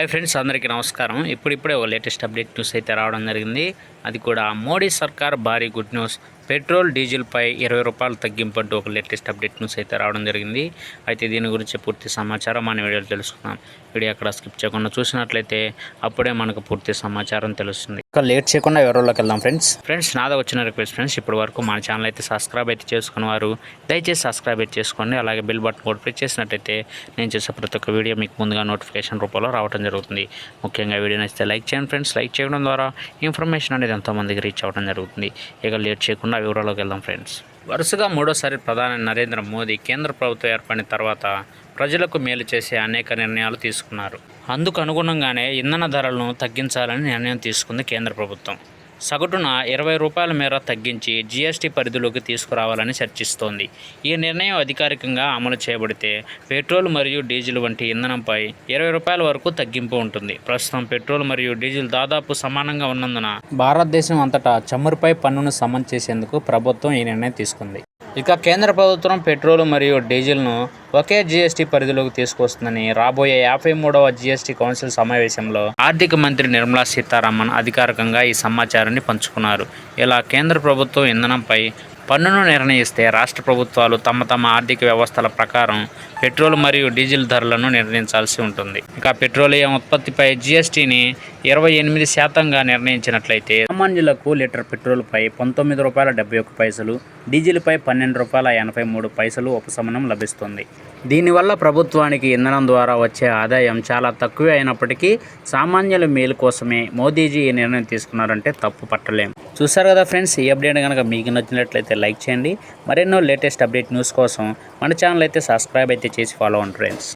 Hi friends అందరికీ నమస్కారం. ఇప్పుడిప్పుడే ఒక లేటెస్ట్ అప్డేట్ న్యూస్ అయితే రావడం జరిగింది. అది కూడా మోడీ సర్కార్ భారీ గుడ్ న్యూస్. పెట్రోల్ డీజిల్పై ఇరవై రూపాయలు తగ్గింపు అంటూ ఒక లేటెస్ట్ అప్డేట్ న్యూస్ అయితే రావడం జరిగింది. అయితే దీని గురించి పూర్తి సమాచారం మన వీడియోలో తెలుసుకుందాం. వీడియో అక్కడ స్కిప్ చేయకుండా చూసినట్లయితే అప్పుడే మనకు పూర్తి సమాచారం తెలుస్తుంది. ఇక లేట్ చేయకుండా ఎవరిలోకి వెళ్దాం ఫ్రెండ్స్ ఫ్రెండ్స్ నాదా వచ్చిన రిక్వెస్ట్ ఫ్రెండ్స్ ఇప్పటి వరకు మన ఛానల్ అయితే సబ్స్క్రైబ్ అయితే చేసుకున్న వారు దయచేసి సబ్స్క్రైబ్ అయితే చేసుకోండి. అలాగే బెల్ బటన్ కూడా ప్రెస్ చేసినట్టయితే నేను చేసే ప్రతి ఒక్క వీడియో మీకు ముందుగా నోటిఫికేషన్ రూపంలో రావడం జరుగుతుంది. ముఖ్యంగా వీడియో నచ్చితే లైక్ చేయండి ఫ్రెండ్స్ లైక్ చేయడం ద్వారా ఇన్ఫర్మేషన్ అనేది ఎంతోమందికి రీచ్ అవ్వడం జరుగుతుంది. ఇక లేట్ చేయకుండా వివరాల్లోకి వెళ్దాం ఫ్రెండ్స్ వరుసగా మూడోసారి ప్రధాని నరేంద్ర మోదీ కేంద్ర ప్రభుత్వం ఏర్పడిన తర్వాత ప్రజలకు మేలు చేసే అనేక నిర్ణయాలు తీసుకున్నారు. అందుకు అనుగుణంగానే ఇంధన ధరలను తగ్గించాలని నిర్ణయం తీసుకుంది కేంద్ర ప్రభుత్వం. సగటున ఇరవై రూపాయల మేర తగ్గించి జీఎస్టీ పరిధిలోకి తీసుకురావాలని చర్చిస్తోంది. ఈ నిర్ణయం అధికారికంగా అమలు చేయబడితే పెట్రోల్ మరియు డీజిల్ వంటి ఇంధనంపై ఇరవై రూపాయల వరకు తగ్గింపు ఉంటుంది. ప్రస్తుతం పెట్రోల్ మరియు డీజిల్ దాదాపు సమానంగా ఉన్నందున భారతదేశం అంతటా చమురుపై పన్నును సమం చేసేందుకు ప్రభుత్వం ఈ నిర్ణయం తీసుకుంది. ఇక కేంద్ర ప్రభుత్వం పెట్రోల్ మరియు డీజిల్ను ఒకే జీఎస్టీ పరిధిలోకి తీసుకొస్తుందని రాబోయే యాభై మూడవ జీఎస్టీ కౌన్సిల్ సమావేశంలో ఆర్థిక మంత్రి నిర్మలా సీతారామన్ అధికారికంగా ఈ సమాచారాన్ని పంచుకున్నారు. ఇలా కేంద్ర ప్రభుత్వం ఇంధనంపై పన్నును నిర్ణయిస్తే రాష్ట్ర ప్రభుత్వాలు తమ తమ ఆర్థిక వ్యవస్థల ప్రకారం పెట్రోల్ మరియు డీజిల్ ధరలను నిర్ణయించాల్సి ఉంటుంది. ఇక పెట్రోలియం ఉత్పత్తిపై జిఎస్టీని ఇరవై ఎనిమిది శాతంగా నిర్ణయించినట్లయితే సామాన్యులకు లీటర్ పెట్రోల్పై పంతొమ్మిది రూపాయల డెబ్బై ఒక్క పైసలు డీజిల్పై పన్నెండు రూపాయల ఎనభై మూడు పైసలు ఉపశమనం లభిస్తుంది. దీనివల్ల ప్రభుత్వానికి ఇంధనం ద్వారా వచ్చే ఆదాయం చాలా తక్కువే అయినప్పటికీ సామాన్యుల మేలు కోసమే మోదీజీ ఈ నిర్ణయం తీసుకున్నారంటే తప్పు పట్టలేం. చూసారు కదా ఫ్రెండ్స్ ఈ అప్డేట్ కనుక మీకు నచ్చినట్లయితే లైక్ చేయండి. మరెన్నో లేటెస్ట్ అప్డేట్ న్యూస్ కోసం మన ఛానల్ అయితే సబ్స్క్రైబ్ అయితే చేసి ఫాలో అవ్వండి ఫ్రెండ్స్